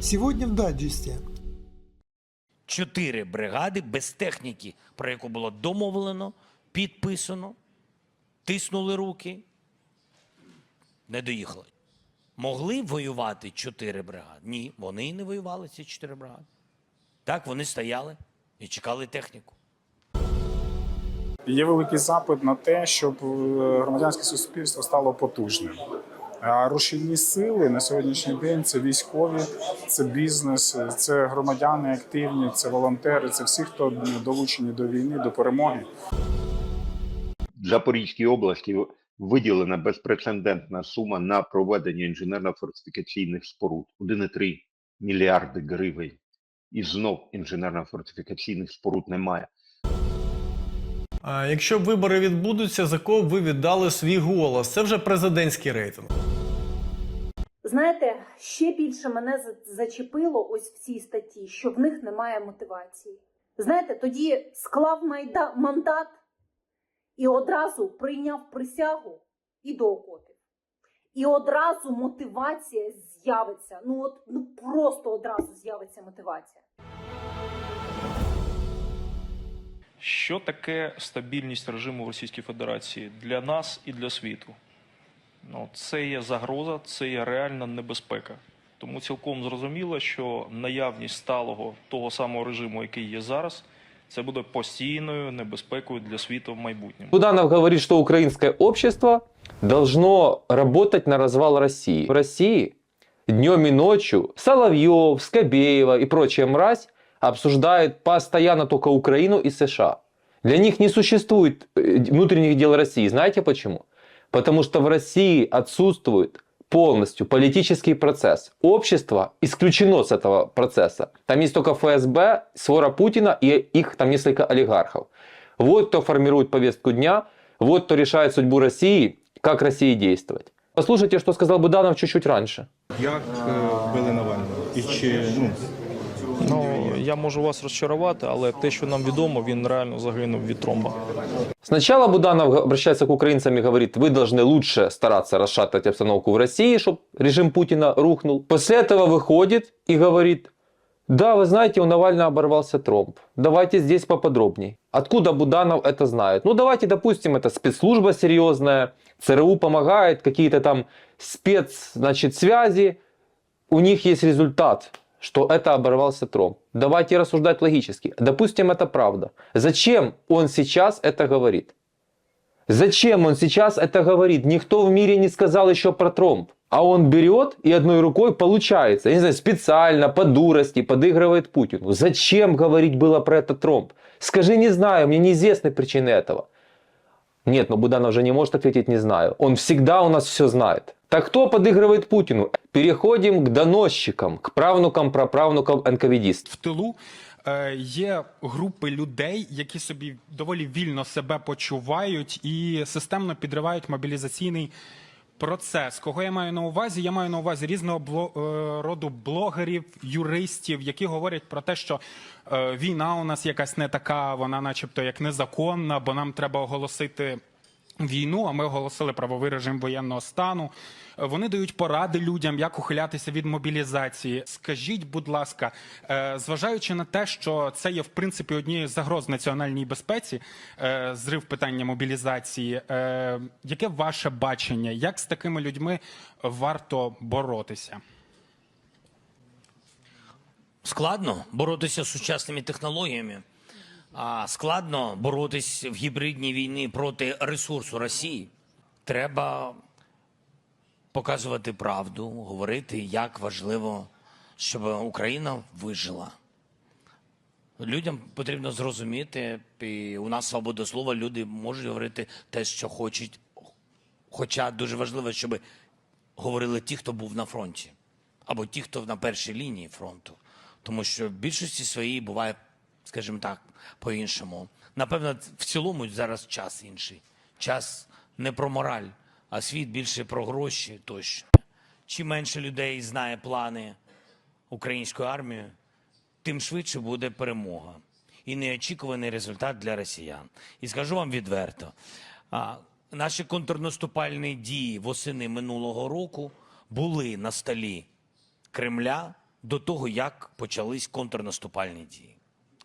Сегодня в дайджесте. Чотири бригади без техніки, про яку було домовлено, підписано, тиснули руки, не доїхали. Могли воювати чотири бригади? Ні, вони і не воювали, ці чотири бригади. Так, вони стояли і чекали техніку. Є великий запит на те, щоб е, громадянське суспільство стало потужним. А рушійні сили на сьогоднішній день це військові, це бізнес, це громадяни активні, це волонтери, це всі, хто долучені до війни, до перемоги. Запорізькій області виділена безпрецедентна сума на проведення інженерно-фортифікаційних споруд 1,3 мільярди гривень. І знов інженерно-фортифікаційних споруд немає. А якщо вибори відбудуться, за кого б ви віддали свій голос? Це вже президентський рейтинг. Знаєте, ще більше мене зачепило ось в цій статті, що в них немає мотивації. Знаєте, тоді склав майда- мандат і одразу прийняв присягу і до окопів. І одразу мотивація з'явиться. Ну от ну просто одразу з'явиться мотивація. Що таке стабільність режиму в Російській Федерації для нас і для світу? Ну, це є загроза, це є реальна небезпека. Тому цілком зрозуміло, що наявність сталого того самого режиму, який є зараз, це буде постійною небезпекою для світу в майбутньому. Буданов говорит, что украинское общество должно работать на развал России. В России днем и ночью Соловьев, Скобеева и прочая мразь обсуждают постоянно только Украину и США. Для них не существует э, внутренних дел России. Знаете почему? Потому что в России отсутствует полностью политический процесс. Общество исключено с этого процесса. Там есть только ФСБ, свора Путина и их там несколько олигархов. Вот кто формирует повестку дня, вот кто решает судьбу России, как России действовать. Послушайте, что сказал Буданов чуть-чуть раньше. Як вбили Навального? І чи ну Ну я можу вас розчарувати, але те, що нам відомо, він реально загинув від тромба. Сначала Буданов обращается к украинцам и говорит, вы должны лучше стараться расшатывать обстановку в России, чтобы режим Путина рухнул. После этого выходит и говорит, да, вы знаете, у Навального оборвался тромб. Давайте здесь поподробней. Откуда Буданов это знает? Ну, давайте, допустим, это спецслужба серьезная, ЦРУ помогает, какие-то там спец, значит, связи. У них есть результат, Что это оборвался тромб. Давайте рассуждать логически. Допустим, это правда. Зачем он сейчас это говорит? Зачем он сейчас это говорит? Никто в мире не сказал еще про тромб. А он берет и одной рукой получается, я не знаю, специально, по дурости, подыгрывает Путину. Зачем говорить было про этот тромб? Скажи, не знаю, мне неизвестны причины этого. Нет, но Буданов же не может ответить «не знаю». Он всегда у нас все знает. Так кто подыгрывает Путину? Переходим к доносчикам, к правнукам, праправнукам НКВДистов. в тилу е, є групи людей, які собі доволі вільно себе почувають і системно підривають мобілізаційний процес. Кого я маю на увазі? Я маю на увазі різного бло, е, роду блогерів, юристів, які говорять про те, що е, війна у нас якась не така, вона, начебто, як незаконна, бо нам треба оголосити. Війну, а ми оголосили правовий режим воєнного стану. Вони дають поради людям, як ухилятися від мобілізації. Скажіть, будь ласка, е, зважаючи на те, що це є в принципі однією з загроз національній безпеці, е, зрив питання мобілізації, е, яке ваше бачення? Як з такими людьми варто боротися? Складно боротися з сучасними технологіями, а складно боротись в гібридній війні проти ресурсу Росії. Треба показувати правду, говорити, як важливо, щоб Україна вижила. Людям потрібно зрозуміти, і у нас свобода слова, люди можуть говорити те, що хочуть. Хоча дуже важливо, щоб говорили ті, хто був на фронті, або ті, хто на першій лінії фронту. Тому що в більшості своїй буває, скажімо так, по-іншому. Напевно, в цілому зараз час інший. Час не про мораль, а світ більше про гроші тощо. Чим менше людей знає плани української армії, тим швидше буде перемога і неочікуваний результат для росіян. І скажу вам відверто: наші контрнаступальні дії восени минулого року були на столі Кремля до того, як почались контрнаступальні дії.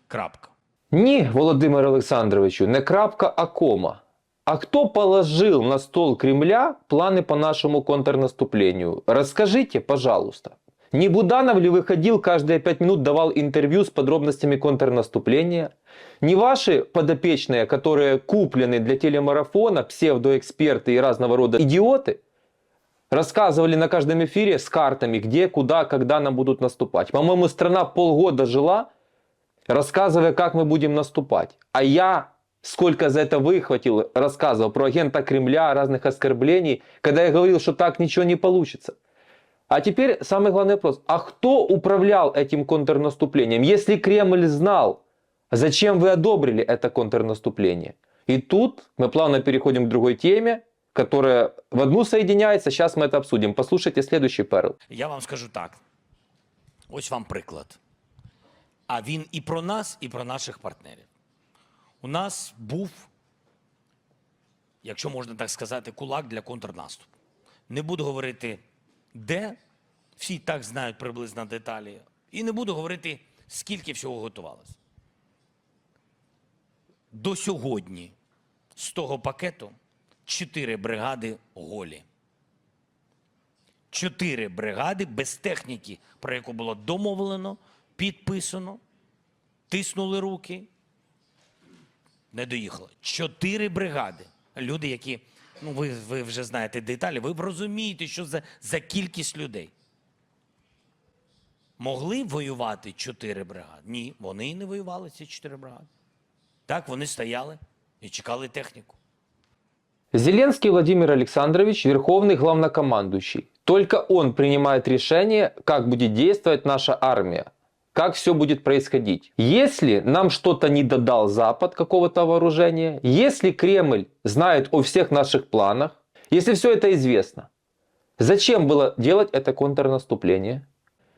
Крапка. Ні, Володимир Олександровичу, не крапка, а кома. А кто положил на стол Кремля планы по нашему контрнаступлению? Расскажите, пожалуйста. Не Буданов ли выходил каждые пять минут, давал интервью с подробностями контрнаступления? Не ваши подопечные, которые куплены для телемарафона, псевдоэксперты и разного рода идиоты, рассказывали на каждом эфире с картами, где, куда, когда нам будут наступать. По-моему, страна полгода жила, рассказывая, как мы будем наступать. А я сколько за это выхватил, рассказывал про агента Кремля, разных оскорблений, когда я говорил, что так ничего не получится. А теперь самый главный вопрос. А кто управлял этим контрнаступлением? Если Кремль знал, зачем вы одобрили это контрнаступление? И тут мы плавно переходим к другой теме, которая в одну соединяется. Сейчас мы это обсудим. Послушайте следующий перл. Я вам скажу так: ось вам приклад. А він і про нас, і про наших партнерів. У нас був, якщо можна так сказати, кулак для контрнаступу. Не буду говорити, де, всі так знають приблизно деталі. І не буду говорити, скільки всього готувалося. До сьогодні з того пакету чотири бригади голі. Чотири бригади без техніки, про яку було домовлено, підписано, тиснули руки, не доїхало. Чотири бригади. Люди, які, ну ви, ви вже знаєте деталі, ви розумієте, що за, за кількість людей. Могли воювати чотири бригади? Ні, вони і не воювали, ці чотири бригади. Так, вони стояли і чекали техніку. Зеленский Владимир Александрович – верховный главнокомандующий. Только он принимает решение, как будет действовать наша армия, как все будет происходить. Если нам что-то не додал Запад какого-то вооружения, если Кремль знает о всех наших планах, если все это известно, зачем было делать это контрнаступление?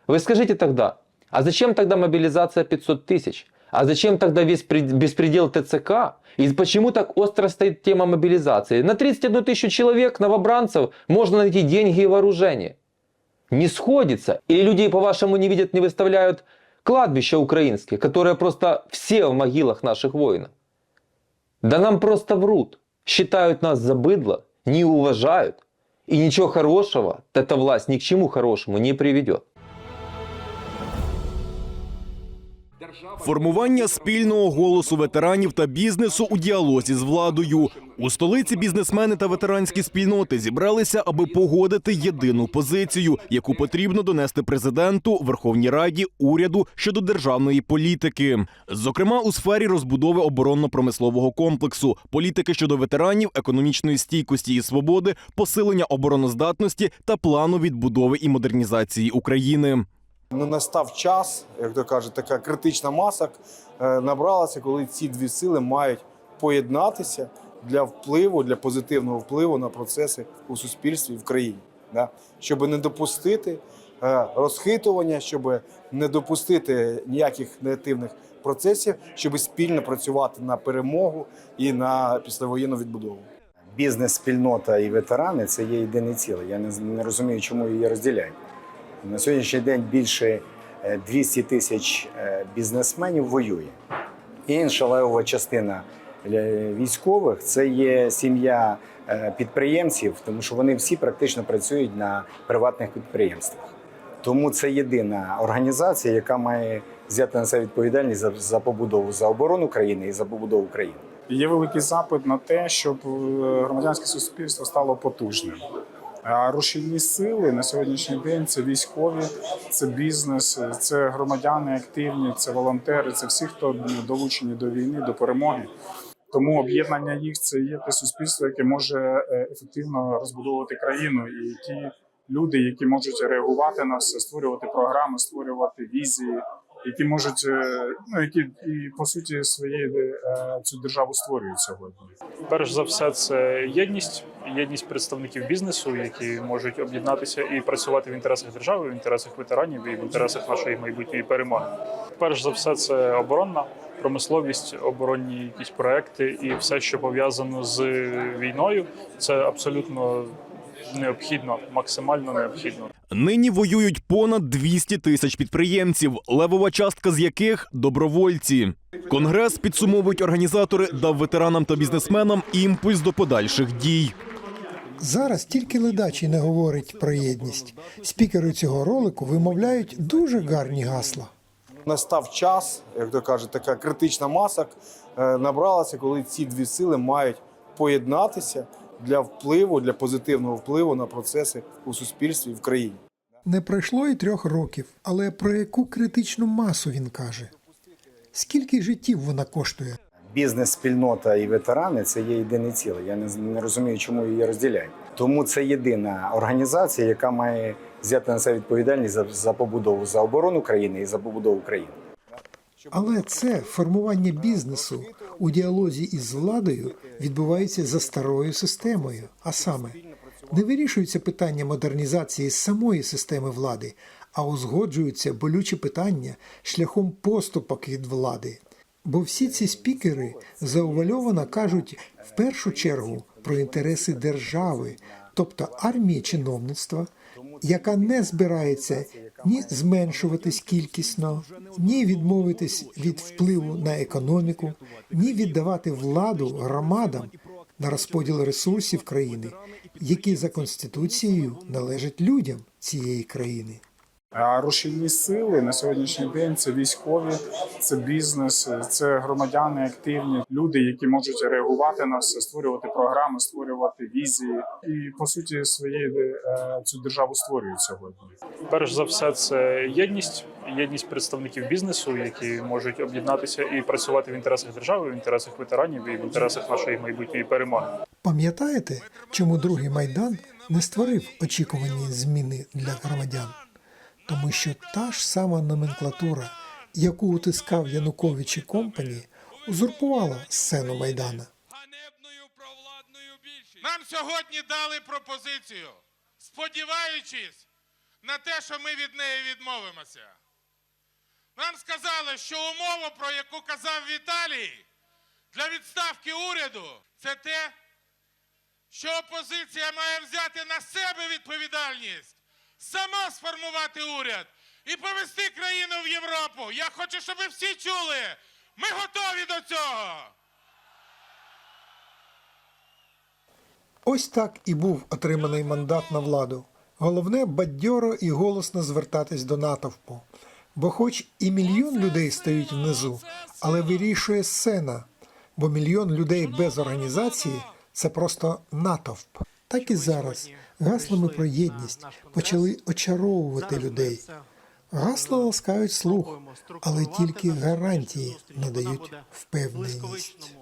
Вы скажите тогда, а зачем тогда мобилизация 500 тысяч? А зачем тогда весь пред- беспредел ТЦК? И почему так остро стоит тема мобилизации? На 31 тысячу человек, новобранцев, можно найти деньги и вооружение. Не сходится. Или людей, по-вашему, не видят, не выставляют кладбища украинские, которые просто все в могилах наших воинов. Да нам просто врут. Считают нас за быдло, не уважают. И ничего хорошего эта власть ни к чему хорошему не приведет. Формування спільного голосу ветеранів та бізнесу у діалозі з владою у столиці бізнесмени та ветеранські спільноти зібралися, аби погодити єдину позицію, яку потрібно донести президенту, Верховній Раді, уряду щодо державної політики, зокрема у сфері розбудови оборонно-промислового комплексу, політики щодо ветеранів, економічної стійкості і свободи, посилення обороноздатності та плану відбудови і модернізації України. Ну, настав час, як то кажуть, така критична маса е, набралася, коли ці дві сили мають поєднатися для впливу, для позитивного впливу на процеси у суспільстві в країні, да? щоб не допустити е, розхитування, щоб не допустити ніяких негативних процесів, щоб спільно працювати на перемогу і на післявоєнну відбудову. бізнес-спільнота і ветерани це є єдине ціле. Я не розумію, чому її розділяють. На сьогоднішній день більше е, 200 тисяч е, бізнесменів воює. Інша левова частина е, військових це є сім'я е, підприємців, тому що вони всі практично працюють на приватних підприємствах. Тому це єдина організація, яка має взяти на себе відповідальність за, за побудову за оборону країни і за побудову країни. Є великий запит на те, щоб е, громадянське суспільство стало потужним. А рушійні сили на сьогоднішній день це військові, це бізнес, це громадяни активні, це волонтери, це всі, хто долучені до війни, до перемоги. Тому об'єднання їх це є те суспільство, яке може е, ефективно розбудовувати країну, і ті люди, які можуть реагувати на все, створювати програми, створювати візії, які можуть е, ну які і по суті своєї е, цю державу створюють сьогодні. Перш за все, це єдність, єдність представників бізнесу, які можуть об'єднатися і працювати в інтересах держави, в інтересах ветеранів і в інтересах нашої майбутньої перемоги. Перш за все, це оборонна промисловість, оборонні якісь проекти і все, що пов'язано з війною. Це абсолютно необхідно, максимально необхідно. Нині воюють понад 200 тисяч підприємців, левова частка з яких добровольці. Конгрес підсумовують організатори, дав ветеранам та бізнесменам імпульс до подальших дій. Зараз тільки ледачий не говорить про єдність. Спікери цього ролику вимовляють дуже гарні гасла. Настав час, як то кажуть, така критична маса е, набралася, коли ці дві сили мають поєднатися для впливу, для позитивного впливу на процеси у суспільстві в країні. Не пройшло і трьох років, але про яку критичну масу він каже? Скільки життів вона коштує? Бізнес-спільнота і ветерани це є єдине ціле. Я не, не розумію, чому її розділяють. Тому це єдина організація, яка має взяти на себе відповідальність за, за побудову за оборону країни і за побудову країни. Але це формування бізнесу у діалозі із владою відбувається за старою системою. А саме, не вирішуються питання модернізації самої системи влади, а узгоджуються болючі питання шляхом поступок від влади. Бо всі ці спікери заувальовано кажуть в першу чергу про інтереси держави, тобто армії чиновництва, яка не збирається ні зменшуватись кількісно, ні відмовитись від впливу на економіку, ні віддавати владу громадам на розподіл ресурсів країни, які за конституцією належать людям цієї країни. А рушійні сили на сьогоднішній день це військові, це бізнес, це громадяни активні, люди, які можуть реагувати на все, створювати програми, створювати візії, і по суті своєї е, цю державу створюють сьогодні. Перш за все, це єдність, єдність представників бізнесу, які можуть об'єднатися і працювати в інтересах держави, в інтересах ветеранів і в інтересах нашої майбутньої перемоги. Пам'ятаєте, чому другий майдан не створив очікувані зміни для громадян? Тому що та ж сама номенклатура, яку утискав Янукович і компані, узурпувала сцену майдана. Нам сьогодні дали пропозицію, сподіваючись на те, що ми від неї відмовимося. Нам сказали, що умова, про яку казав Віталій, для відставки уряду, це те, що опозиція має взяти на себе відповідальність, сама сформувати уряд і повести країну в Європу. Я хочу, щоб ви всі чули. Ми готові до цього. Ось так і був отриманий мандат на владу. Головне бадьоро і голосно звертатись до натовпу. Бо хоч і мільйон людей стоїть внизу, але вирішує сцена, бо мільйон людей без організації це просто натовп. Так і зараз гаслами про єдність почали очаровувати людей. Гасла ласкають слух, але тільки гарантії надають впевненість.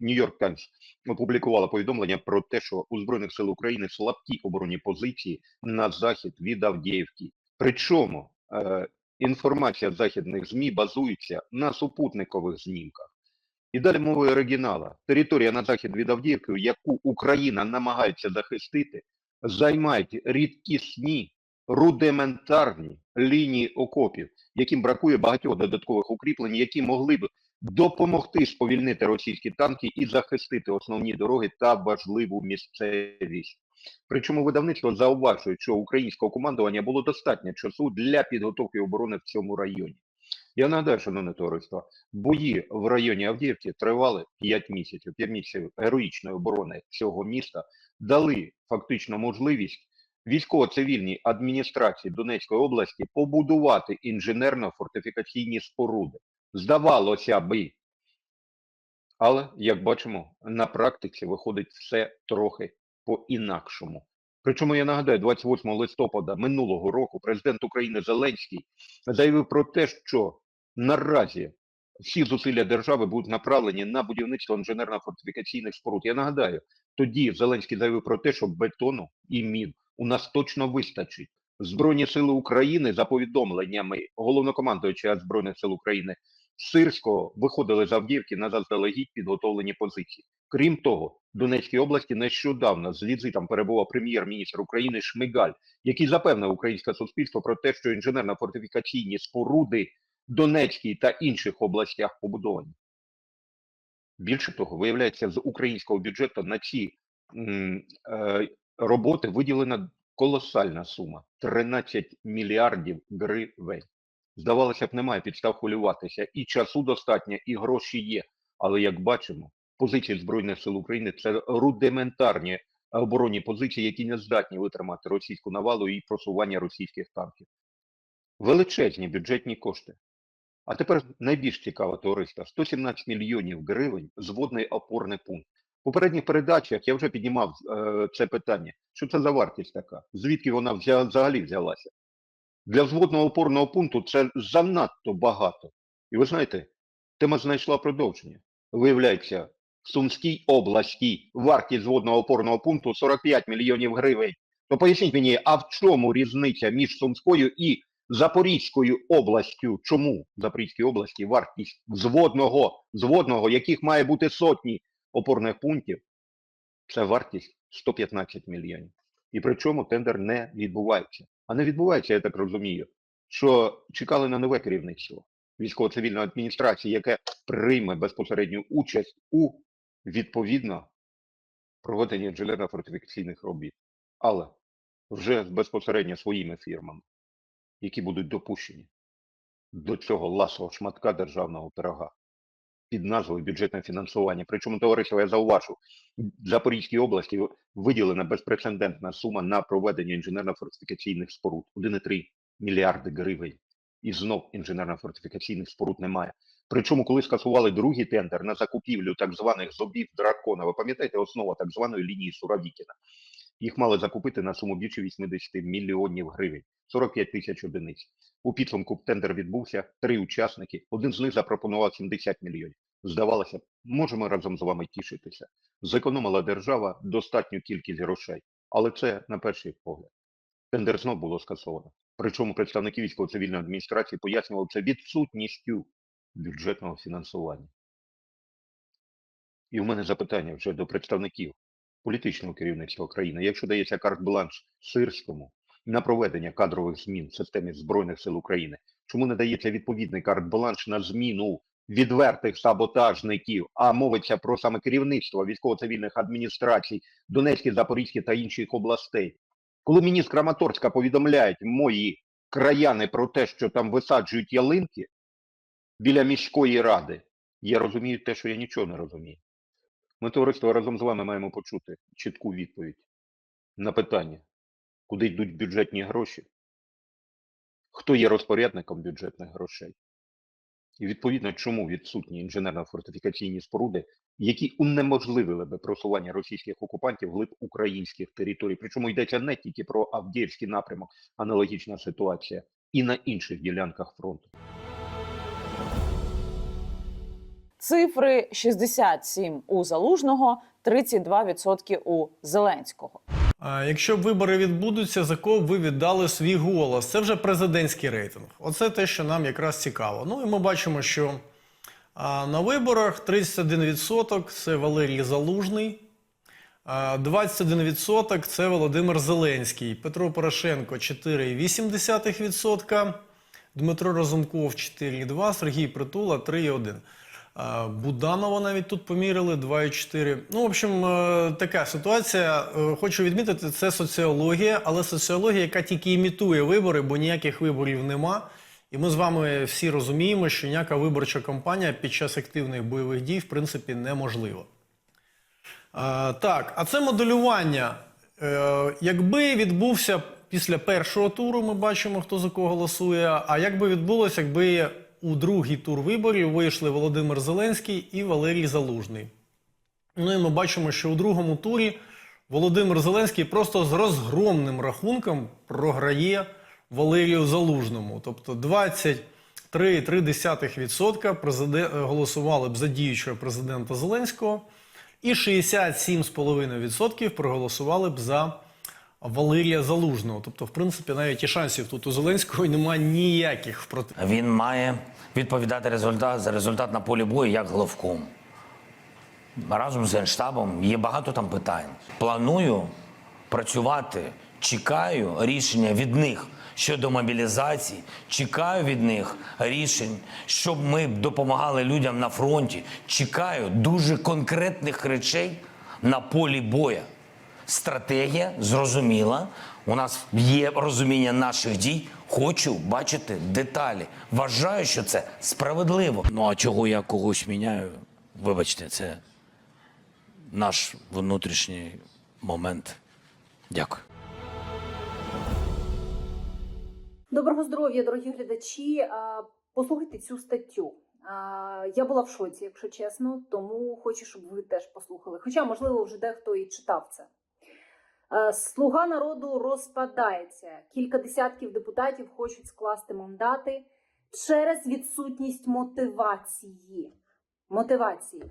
Нью-Йорк Таймс опублікувала повідомлення про те, що у збройних сил України слабкі оборонні позиції на захід від Авдіївки. Причому е, інформація західних змі базується на супутникових знімках. І далі мовою оригінала. Територія на захід від Авдіївки, яку Україна намагається захистити, займають рідкісні рудиментарні лінії окопів, яким бракує багатьох додаткових укріплень, які могли б допомогти сповільнити російські танки і захистити основні дороги та важливу місцевість. Причому видавництво зауважує, що українського командування було достатньо часу для підготовки оборони в цьому районі. Я нагадаю, шановне товариство, бої в районі Авдіївки тривали 5 місяців. 5 місяців героїчної оборони цього міста дали фактично можливість військово-цивільній адміністрації Донецької області побудувати інженерно-фортифікаційні споруди. Здавалося би. Але, як бачимо, на практиці виходить все трохи по-інакшому. Причому я нагадаю, 28 листопада минулого року президент України Зеленський заявив про те, що наразі всі зусилля держави будуть направлені на будівництво інженерно-фортифікаційних споруд. Я нагадаю, тоді Зеленський заявив про те, що бетону і мін у нас точно вистачить. Збройні сили України за повідомленнями головнокомандуюча Збройних сил України Сирського виходили з Авдіївки на заздалегідь підготовлені позиції. Крім того, в Донецькій області нещодавно з візитом перебував прем'єр-міністр України Шмигаль, який запевнив українське суспільство про те, що інженерно-фортифікаційні споруди Донецькій та інших областях побудовані. Більше того, виявляється, з українського бюджету на ці е, роботи виділена колосальна сума 13 мільярдів гривень. Здавалося б, немає підстав хвилюватися. І часу достатньо, і гроші є. Але як бачимо, позиції Збройних сил України це рудиментарні оборонні позиції, які не здатні витримати російську навалу і просування російських танків. Величезні бюджетні кошти. А тепер найбільш цікаве товариство: 117 мільйонів гривень зводний опорний пункт. В попередніх передачах я вже піднімав е, це питання. Що це за вартість така? Звідки вона взагалі взялася? Для взводного опорного пункту це занадто багато. І ви знаєте, тема знайшла продовження. Виявляється, в Сумській області вартість зводного опорного пункту 45 мільйонів гривень. То поясніть мені, а в чому різниця між Сумською і Запорізькою областю? Чому в Запорізькій області вартість взводного, взводного, яких має бути сотні опорних пунктів, це вартість 115 мільйонів. І при чому тендер не відбувається. А не відбувається, я так розумію, що чекали на нове керівництво військово-цивільної адміністрації, яке прийме безпосередню участь у відповідно проведенні інженерно-фортифікаційних робіт, але вже безпосередньо своїми фірмами, які будуть допущені до цього ласого шматка державного пирога під назвою бюджетне фінансування. Причому, товариство, я зауважу, в Запорізькій області виділена безпрецедентна сума на проведення інженерно-фортифікаційних споруд 1,3 мільярди гривень. І знов інженерно-фортифікаційних споруд немає. Причому, коли скасували другий тендер на закупівлю так званих зубів дракона, ви пам'ятаєте основа так званої лінії Суровікіна? Їх мали закупити на суму більше 80 мільйонів гривень, 45 тисяч одиниць. У підсумку тендер відбувся, три учасники, один з них запропонував 70 мільйонів. Здавалося можемо разом з вами тішитися. Зекономила держава достатню кількість грошей, але це на перший погляд. Тендер знов було скасовано. Причому представники військово-цивільної адміністрації пояснювали це відсутністю бюджетного фінансування. І у мене запитання вже до представників політичного керівництва країни. Якщо дається карт-бланш Сирському на проведення кадрових змін в системі Збройних сил України, чому не дається відповідний карт-бланш на зміну відвертих саботажників, а мовиться про саме керівництво військово-цивільних адміністрацій Донецької, Запорізької та інших областей? Коли з Краматорська повідомляють мої краяни про те, що там висаджують ялинки біля міської ради, я розумію те, що я нічого не розумію. Ми, товариство, разом з вами маємо почути чітку відповідь на питання, куди йдуть бюджетні гроші, хто є розпорядником бюджетних грошей. І відповідно, чому відсутні інженерно-фортифікаційні споруди, які унеможливили би просування російських окупантів глиб українських територій. Причому йдеться не тільки про Авдіївський напрямок, аналогічна ситуація, і на інших ділянках фронту. Цифри 67 у Залужного, 32% у Зеленського. А якщо вибори відбудуться, за кого ви віддали свій голос? Це вже президентський рейтинг. Оце те, що нам якраз цікаво. Ну і ми бачимо, що а, на виборах 31% це Валерій Залужний, а, 21% це Володимир Зеленський, Петро Порошенко 4,8%, Дмитро Разумков 4,2%, Сергій Притула 3,1%. Буданова навіть тут поміряли 2,4. Ну, в общем, е, така ситуація. Е, Хочу відмітити, це соціологія, але соціологія, яка тільки імітує вибори, бо ніяких виборів нема. І ми з вами всі розуміємо, що ніяка виборча кампанія під час активних бойових дій, в принципі, неможлива. Так, а це моделювання. Е, якби відбувся після першого туру, ми бачимо, хто за кого голосує. А як би відбулося, якби у другий тур виборів вийшли Володимир Зеленський і Валерій Залужний. Ну і ми бачимо, що у другому турі Володимир Зеленський просто з розгромним рахунком програє Валерію Залужному. Тобто 23,3% президент, голосували б за діючого президента Зеленського, і 67,5% проголосували б за Валерія Залужного. Тобто, в принципі, навіть і шансів тут у Зеленського немає ніяких впроти. Він має відповідати результат за результат на полі бою як головком. Разом з Генштабом є багато там питань. Планую працювати чекаю рішення від них щодо мобілізації, чекаю від них рішень, щоб ми допомагали людям на фронті. Чекаю дуже конкретних речей на полі боя. Стратегія зрозуміла. У нас є розуміння наших дій. Хочу бачити деталі. Вважаю, що це справедливо. Ну а чого я когось міняю? Вибачте, це наш внутрішній момент. Дякую. Доброго здоров'я, дорогі глядачі. Послухайте цю статтю. Я була в шоці, якщо чесно, тому хочу, щоб ви теж послухали. Хоча, можливо, вже дехто і читав це. Е, Слуга народу розпадається. Кілька десятків депутатів хочуть скласти мандати через відсутність мотивації. Мотивації.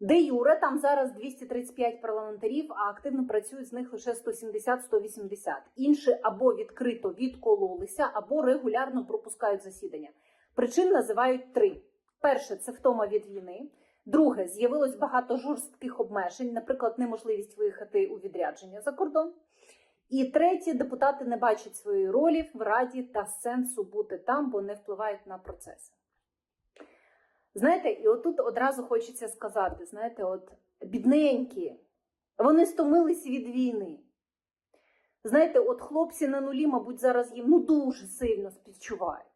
Де Юре, там зараз 235 парламентарів, а активно працюють з них лише 170-180. Інші або відкрито відкололися, або регулярно пропускають засідання. Причин називають три: перше це втома від війни. Друге, з'явилось багато жорстких обмежень, наприклад, неможливість виїхати у відрядження за кордон. І третє, депутати не бачать своєї ролі в раді та сенсу бути там, бо не впливають на процеси. Знаєте, і отут одразу хочеться сказати: знаєте, от бідненькі, вони стомились від війни. Знаєте, от хлопці на нулі, мабуть, зараз їм ну дуже сильно співчувають.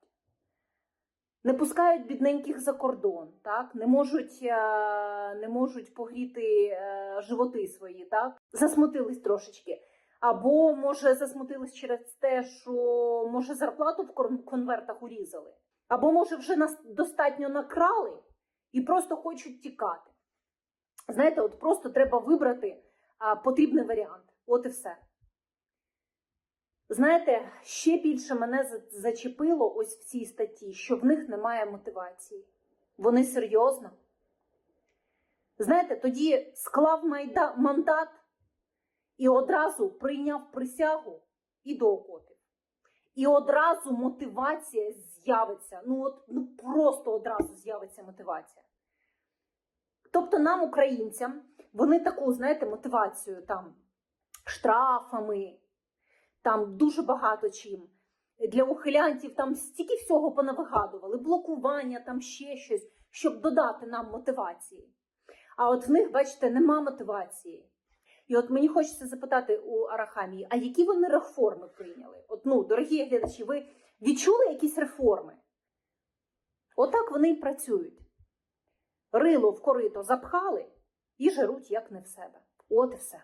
Не пускають бідненьких за кордон, так? не можуть, е, не можуть погріти е, животи свої, так? засмутились трошечки. Або, може, засмутились через те, що може зарплату в конвертах урізали. Або, може, вже нас достатньо накрали і просто хочуть тікати. Знаєте, от просто треба вибрати потрібний варіант. От і все. Знаєте, ще більше мене зачепило ось в цій статті, що в них немає мотивації. Вони серйозно. Знаєте, тоді склав майда- мандат і одразу прийняв присягу і до окопів. І одразу мотивація з'явиться. Ну, от ну просто одразу з'явиться мотивація. Тобто нам, українцям, вони таку, знаєте, мотивацію там штрафами, там дуже багато чим. Для ухилянтів там стільки всього понавигадували, блокування, там ще щось, щоб додати нам мотивації. А от в них, бачите, нема мотивації. І от мені хочеться запитати у Арахамії, а які вони реформи прийняли? От, ну, дорогі глядачі, ви відчули якісь реформи? Отак вони і працюють. Рило в корито запхали і жеруть як не в себе. От і все.